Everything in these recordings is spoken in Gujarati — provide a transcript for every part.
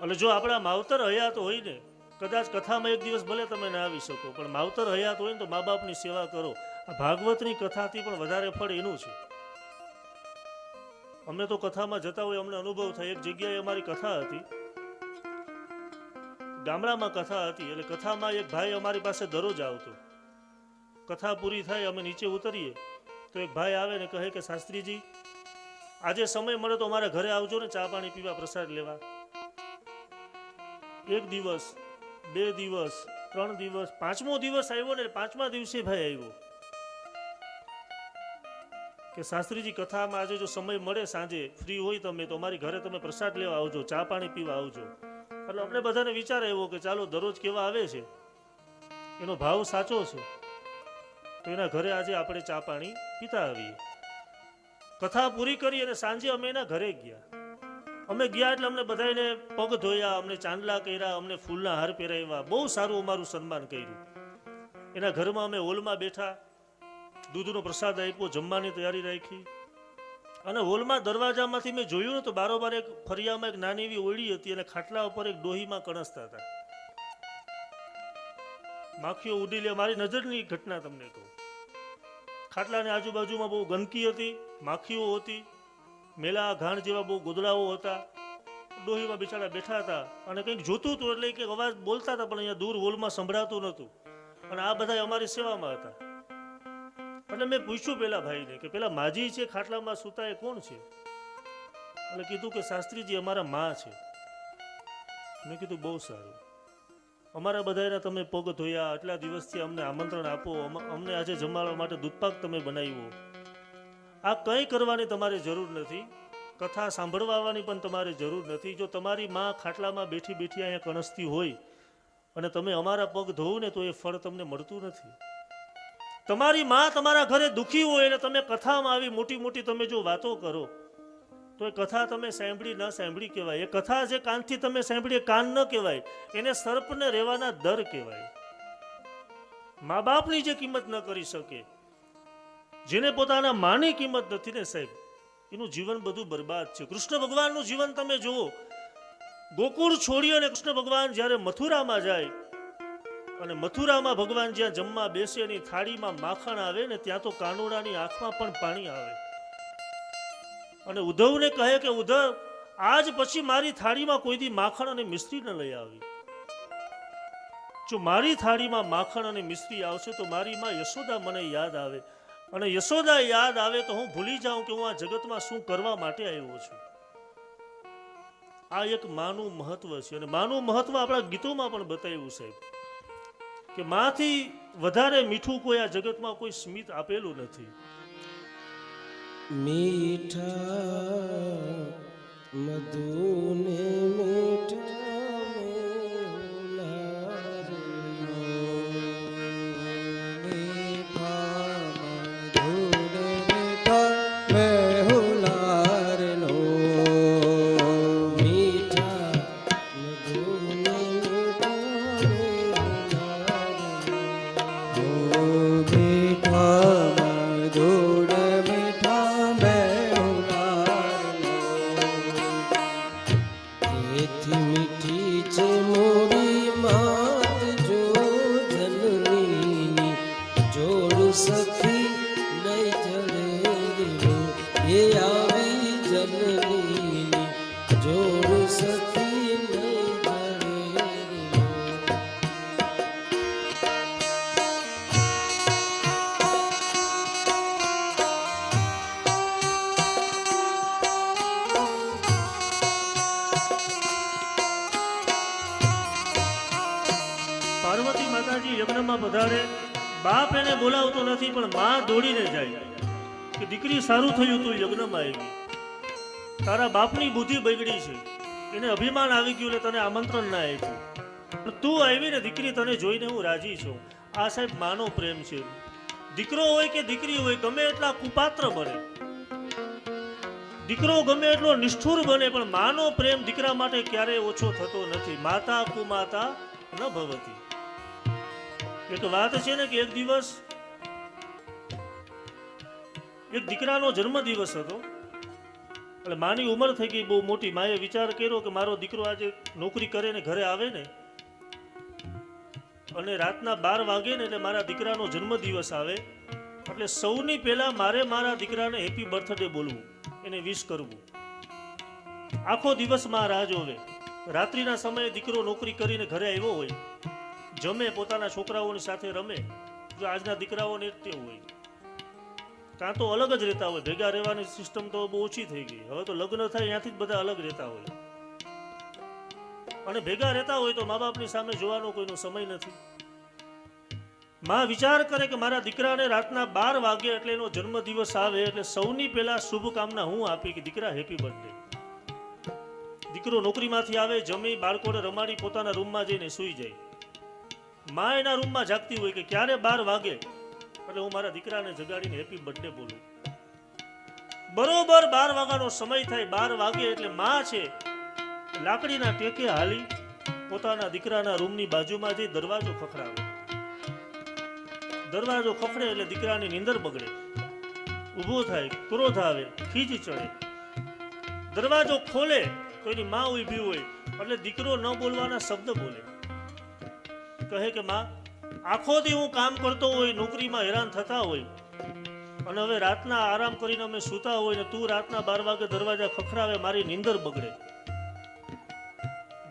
એટલે જો આપણા માવતર હયાત હોય ને, કદાચ કથામાં એક દિવસ ભલે તમે ના આવી શકો, પણ માવતર હયાત હોય ને તો મા બાપની સેવા કરો. આ ભાગવતની કથાથી પણ વધારે ફળ એનું છે. અમને તો કથામાં જતા હોય, અમને અનુભવ થાય. એક જગ્યાએ અમારી કથા હતી. ગામડામાં કથા હતી, એટલે કથામાં એક ભાઈ અમારી પાસે દરરોજ આવતો. કથા પૂરી થાય, અમે નીચે ઉતરીએ, તો એક ભાઈ આવે ને કહે કે, શાસ્ત્રીજી, આજે સમય મળે તો અમારા ઘરે આવજો ને ચા પાણી પીવા, પ્રસાદ લેવા. એક દિવસ, બે દિવસ, ત્રણ દિવસ, પાંચમો દિવસ આવ્યો ને પાંચમા દિવસે ભાઈ આવ્યો. કે શાસ્ત્રીજી, કથામાં આજે જો સમય મળે સાંજે ફ્રી હોય તમે, તો અમારી ઘરે તમે પ્રસાદ લેવા આવજો, ચા પાણી પીવા આવજો. એટલે આપણે બધાને વિચાર આવ્યો કે ચાલો દરરોજ કેવા આવે છે? એનો ભાવ સાચો છે. તો એના ઘરે આજે આપણે ચા પાણી પીતા આવીએ. કથા પૂરી કરી અને સાંજે અમે એના ઘરે ગયા. અમે ગયા એટલે અમને બધાને પગ ધોયા, અમને ચાંદલા કર્યા, અમને ફૂલના હાર પહેરાવ્યા. બહુ સારું અમારું સન્માન કર્યું. એના ઘરમાં અમે હોલમાં બેઠા, દૂધનો પ્રસાદ આપ્યો, જમવાની તૈયારી રાખી. અને હોલમાં દરવાજામાંથી મેં જોયું ને તો બારોબાર એક ફરિયામાં એક નાની એવી ઓળી હતી અને ખાટલા ઉપર એક ડોહીમાં કણસતા હતા. માખીઓ ઉડી લે, મારી નજરની ઘટના તમને કહું. ખાટલાની આજુબાજુમાં બહુ ગંદકી હતી, માખીઓ હતી મેલા ઘાણ જેવા બહુ ગોદડાઓ હતા. ડોહીમાં બિચારા બેઠા હતા અને કંઈક જોતું હતું એટલે કંઈક અવાજ બોલતા હતા, પણ અહીંયા દૂર હોલમાં સંભળાતું નહોતું. અને આ બધા અમારી સેવામાં હતા. એટલે મેં પૂછ્યું પેલા ભાઈને કે પેલા માજી છે ખાટલામાં સૂતા એ કોણ છે? એટલે કીધું કે શાસ્ત્રીજી અમારા મા છે. મેં કીધું બહુ સારું. અમારા બધાના તમે પગ ધોયા, આટલા દિવસથી અમને આમંત્રણ આપો, અમ- અમને આજે જમાડવા માટે દૂધપાક તમે બનાવ્યો. આ કંઈ કરવાની તમારે જરૂર નથી. કથા સાંભળવા આવવાની પણ તમારે જરૂર નથી. જો તમારી માં ખાટલામાં બેઠી બેઠી અહીંયા કણસતી હોય અને તમે અમારા પગ ધોવું ને તો એ ફળ તમને મળતું નથી. તમારી માં તમારા ઘરે દુઃખી હોય અને તમે કથામાં આવી મોટી મોટી તમે જો વાતો કરો, તો એ કથા તમે સાંભળી ન સાંભળી કહેવાય. એ કથા જે કાનથી તમે સાંભળી કાન ન કહેવાય. એને સર્પને રહેવાના દર કહેવાય. મા બાપની જે કિંમત ન કરી શકે જેને પોતાના માની કિંમત નથી ને સાહેબ, એનું જીવન બધું બરબાદ છે. કૃષ્ણ ભગવાનનું જીવન તમે જુઓ. ગોકુળ છોડી અને કૃષ્ણ ભગવાન જ્યારે મથુરામાં જાય, અને મથુરામાં ભગવાન જ્યાં જમવા બેસે એની થાળીમાં માખણ આવે ને ત્યાં તો કાનુડાની આંખમાં પણ પાણી આવે. અને ઉદ્ધવને કહે કે, ઉદ્ધવ, આજ પછી મારી થાળીમાં કોઈથી માખણ અને મિસ્ત્રી ન લઈ આવી. જો મારી થાળીમાં માખણ અને મિસ્ત્રી આવશે તો મારી માં યશોદા મને યાદ આવે. અને યશોદા યાદ આવે તો હું ભૂલી જાઉં કે હું આ જગતમાં શું કરવા માટે આવ્યો છું. આ એક માનું મહત્વ છે અને માનું મહત્વ આપણા ગીતોમાં પણ બતાવ્યું સાહેબ કે માથી વધારે મીઠું કોઈ આ જગતમાં કોઈ સ્મિત આપેલું નથી. મીઠા પણ માં દોડીને જાય કે દીકરી સારું થયું તું યજ્ઞમાં આવી. તારા બાપની બુદ્ધિ બગડી છે. એને અભિમાન આવી ગયું તને આમંત્રણ ના આપ્યું. તું આવી ને દીકરી તને જોઈને હું રાજી છું. આ સાહેબ માનો પ્રેમ છે. દીકરો હોય કે દીકરી હોય, ગમે એટલા કુપાત્ર બને. દીકરો ગમે એટલો નિષ્ઠુર બને, પણ માનો પ્રેમ દીકરા માટે ક્યારેય ઓછો થતો નથી. માતા કુમાતા ન ભવતી. એક વાત છે ને કે એક દિવસ એક દીકરાનો જન્મદિવસ હતો. એટલે માની ઉંમર થઈ ગઈ, બહુ મોટી. માએ વિચાર કર્યો કે મારો દીકરો આજે નોકરી કરે ને ઘરે આવે ને, અને રાતના બાર વાગે ને એટલે મારા દીકરાનો જન્મદિવસ આવે. એટલે સૌની પહેલા મારે મારા દીકરાને હેપી બર્થડે બોલવું, એને વિશ કરવું. આખો દિવસમાં રાહ જોવે. રાત્રિના સમયે દીકરો નોકરી કરીને ઘરે આવ્યો હોય, જમે પોતાના છોકરાઓની સાથે રમે, જો આજના દીકરાઓને તે હોય. કાં તો અલગ જ રહેતા હોય. ભેગા રહેવાની સિસ્ટમ તો બહુ ઓછી થઈ ગઈ. હવે તો લગ્ન થાય ત્યાંથી જ બધા અલગ રહેતા હોય. અને ભેગા રહેતા હોય તો મા બાપની સામે જોવાનો કોઈનો સમય નથી. માં વિચાર કરે કે મારા દીકરાને રાતના બાર વાગે એટલે એનો જન્મદિવસ આવે એટલે સૌની પહેલા શુભકામના હું આપી કે દીકરા હેપી બર્થડે દીકરો નોકરીમાંથી આવે, જમી, બાળકોને રમાડી પોતાના રૂમમાં જઈને સૂઈ જાય. માં એના રૂમમાં જાગતી હોય કે ક્યારે બાર વાગે એટલે હું મારા દીકરાને જગાડીને હેપી બર્થડે બોલું. બરોબર બાર વાગ્યાનો સમય થાય, બાર વાગે એટલે માં છે. લાકડીના ટેકે હાલી પોતાના દીકરાના રૂમની બાજુમાં જઈ દરવાજો ખખડાવે. દરવાજો ખખડે એટલે દીકરાની નીંદર બગડે. ઊભો થાય, ક્રોધ આવે, ખીજ ચડે. દરવાજો ખોલે તો એની માં ઊભી હોય, એટલે દીકરો ન બોલવાના શબ્દ બોલે. કહે કે, માં આખો દી હું કામ કરતો હોય, નોકરીમાં હેરાન થતા હોય, અને હવે રાતના આરામ કરીને અમે સૂતા હોય ને તું રાતના બાર વાગે દરવાજા ખખડાવે, મારી નીંદર બગડે.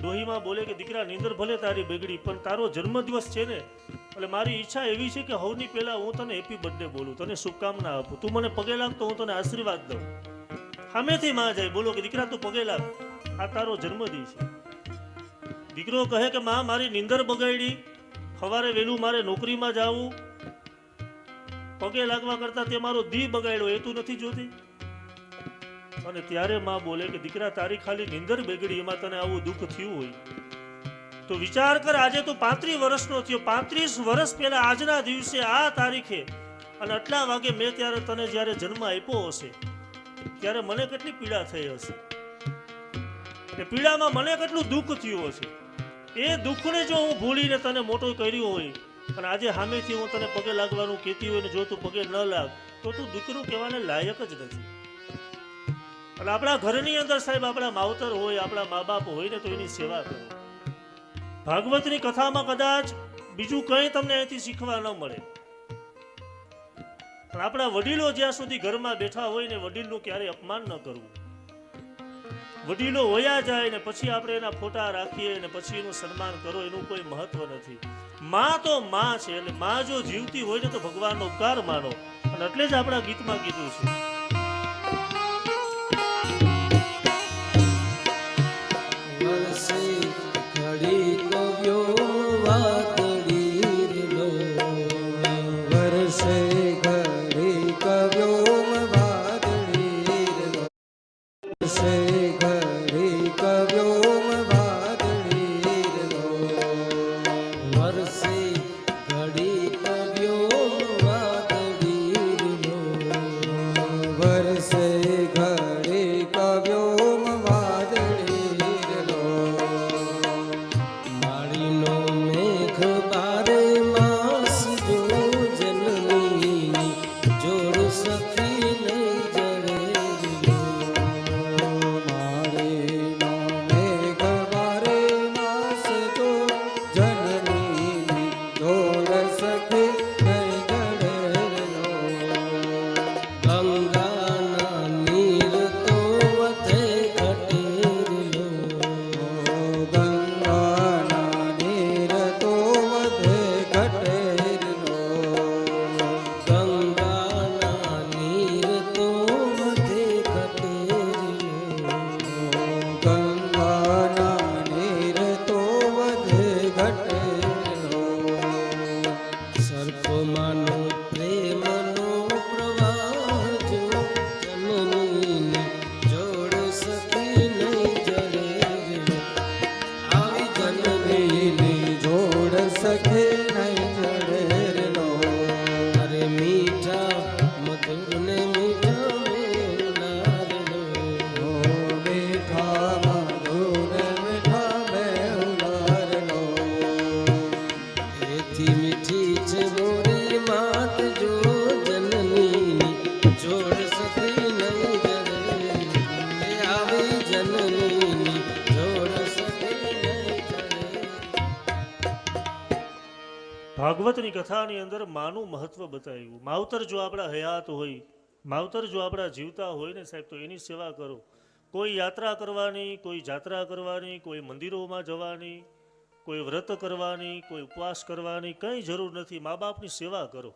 ડોહીમાં બોલે કે, દીકરા, નીંદર ભલે તારી બગડી, પણ તારો જન્મદિવસ છે ને, એટલે મારી ઈચ્છા એવી છે કે હવની પહેલા હું તને હેપી બર્થડે બોલું, તને શુભકામના આપું. તું મને પગે લાગ તો હું તને આશીર્વાદ દઉં. સામેથી માં જાય, બોલો કે, દીકરા, તું પગે લાગ. આ તારો જન્મદિવસ છે. દીકરો કહે કે, માં, મારી નીંદર બગાડી સવારે વહેલું મારે નોકરીમાં જવું પગે લાગવા કરતા તે મારો દી બગાડ્યો, એ તું નથી જોતી? અને ત્યારે માં બોલે કે, દીકરા, તારી ખાલી નિંદર બગડી, એમાં તને આવું દુઃખ થયું હોય. તો વિચાર કર, આજે તું પાંત્રીસ વર્ષનો થયો. પાંત્રીસ વર્ષ પહેલા આજના દિવસે આ તારીખે, અને આટલા વાગે મેં ત્યારે તને જ્યારે જન્મ આપ્યો હશે, ત્યારે મને કેટલી પીડા થઈ હશે? એ પીડામાં મને કેટલું દુઃખ થયું હશે? એ દુઃખને જો હું ભૂલીને તને મોટો કર્યો હોય, અને આજે સામેથી હું તને પગે લાગવાનું કહેતી હોય ને જો તું પગે ન લાગ, તો તું દીકરો કહેવાને લાયક જ નથી. અને આપણા ઘરની અંદર સાહેબ આપણા માવતર હોય, આપણા મા બાપ હોય ને તો એની સેવા કરો. ભાગવતની કથામાં કદાચ બીજું કંઈ તમને અહીંથી શીખવા ન મળે. પણ આપણા વડીલો જ્યાં સુધી ઘરમાં બેઠા હોય ને વડીલનું ક્યારેય અપમાન ન કરવું. વડીલો વયા જાય ને પછી આપણે એના ફોટા રાખીએ ને પછી એનું સન્માન કરો, એનું કોઈ મહત્વ નથી. માં તો માં છે, એટલે માં જો જીવતી હોય ને તો ભગવાનનો ઉપકાર માનો. અને એટલે જ આપણા ગીતમાં કીધું છે. કથાની અંદર માનું મહત્વ બતાવ્યું. માવતર જો આપણા હયાત હોય, માવતર જો આપણા જીવતા હોય ને સાહેબ, તો એની સેવા કરો. કોઈ યાત્રા કરવાની, કોઈ જાત્રા કરવાની, કોઈ મંદિરોમાં જવાની, કોઈ વ્રત કરવાની, કોઈ ઉપવાસ કરવાની કંઈ જરૂર નથી. મા બાપની સેવા કરો.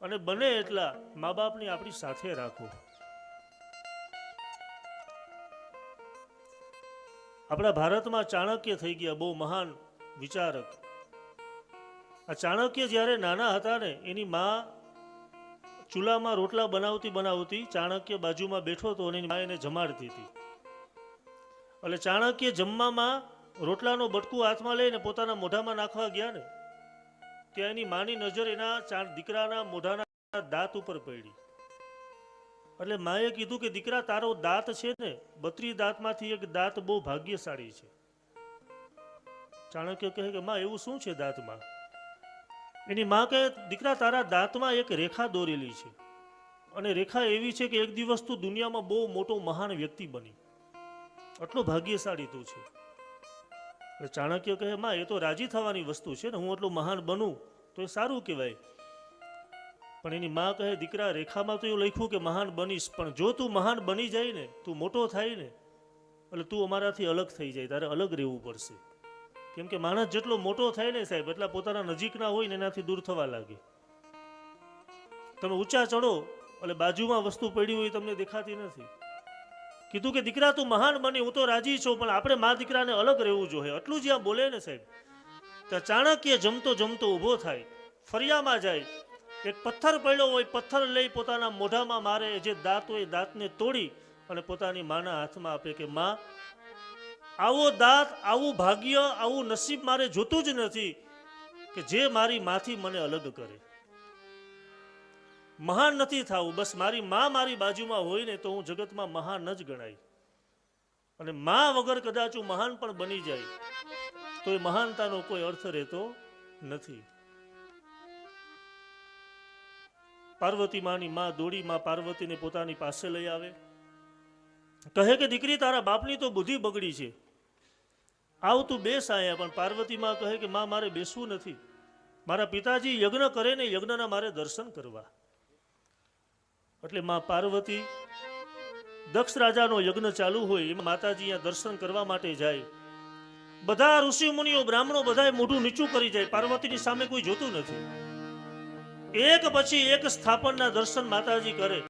અને બને એટલા મા બાપની આપણી સાથે રાખો. આપણા ભારતમાં ચાણક્ય થઈ ગયા બહુ મહાન વિચારક. આ ચાણક્ય જ્યારે નાના હતા ને, એની મા ચૂલામાં રોટલા બનાવતી બનાવતી ચાણક્ય બાજુમાં બેઠો હતો અને મા એને જમાડતી હતી. એટલે ચાણક્ય જમવામાં રોટલાનો બટકું હાથમાં લઈને પોતાના મોઢામાં નાખવા ગયા ને, ત્યાં એની માની નજર એના દીકરાના મોઢાના દાંત ઉપર પડી. એટલે માએ કીધું કે, દીકરા, તારો દાંત છે ને, બત્રી દાંતમાંથી એક દાંત બહુ ભાગ્યશાળી છે. ચાણક્ય કહે કે, માં, એવું શું છે દાંતમાં? એની માં કહે, દીકરા, તારા દાંતમાં એક રેખા દોરેલી છે. અને રેખા એવી છે કે એક દિવસ તું દુનિયામાં બહુ મોટો મહાન વ્યક્તિ બની. આટલો ભાગ્યશાળી તું છે. એટલે ચાણક્ય કહે, માં, એ તો રાજી થવાની વસ્તુ છે ને, હું આટલો મહાન બનું તો એ સારું કહેવાય. પણ એની માં કહે, દીકરા, રેખામાં તો એવું લખ્યું કે મહાન બનીશ, પણ જો તું મહાન બની જાય ને, તું મોટો થાય ને, એટલે તું અમારાથી અલગ થઈ જાય, તારે અલગ રહેવું પડશે. કેમ કે માણસ જેટલો મોટો થાય ને સાહેબ, એટલા પોતાના નજીકના હોય ને એનાથી દૂર થવા લાગે. તમે ઊંચા ચડો, એટલે બાજુમાં વસ્તુ પડી હોય તમને દેખાતી નથી. કીધું કે, દીકરા, તું મહાન બની, હું તો રાજી છું, પણ આપણે મા દીકરાને અલગ રહેવું જોઈએ. આટલું આ બોલે ને સાહેબ. ત્યાં ચાણક્ય જમતો જમતો ઊભો થાય, ફરિયામાં જાય. એક પથ્થર પડ્યો હોય, પથ્થર લઈ પોતાના મોઢામાં મારે જે દાંત હોય દાંતને તોડી અને પોતાની માના હાથમાં આપે કે, માં આવો દાંત, આવું ભાગ્ય, આવું નસીબ મારે જોતું જ નથી કે જે મારી માથી મને અલગ કરે. મહાન નથી થવું, બસ મારી માં મારી બાજુમાં હોય ને તો હું જગતમાં મહાન જ ગણાય. અને મા વગર કદાચ હું મહાન પણ બની જાય, તો એ મહાનતાનો કોઈ અર્થ રહેતો નથી. પાર્વતી માની માં દોડી, માં પાર્વતીને પોતાની પાસે લઈ આવે. કહે કે, દીકરી, તારા બાપની તો બુદ્ધિ બગડી છે. આવ તું બેસ આયા પણ પાર્વતીમાં કહે કે માં, મારે બેસવું નથી. મારા પિતાજી યજ્ઞ કરે ને યજ્ઞના મારે દર્શન કરવા. એટલે માં પાર્વતી દક્ષ રાજાનો યજ્ઞ ચાલુ હોય એમાં માતાજી અહીંયા દર્શન કરવા માટે જાય. બધા ઋષિ મુનિઓ, બ્રાહ્મણો બધાએ મોઢું નીચું કરી જાય. પાર્વતીની સામે કોઈ જોતું નથી. એક પછી એક સ્થાપનના દર્શન માતાજી કરે.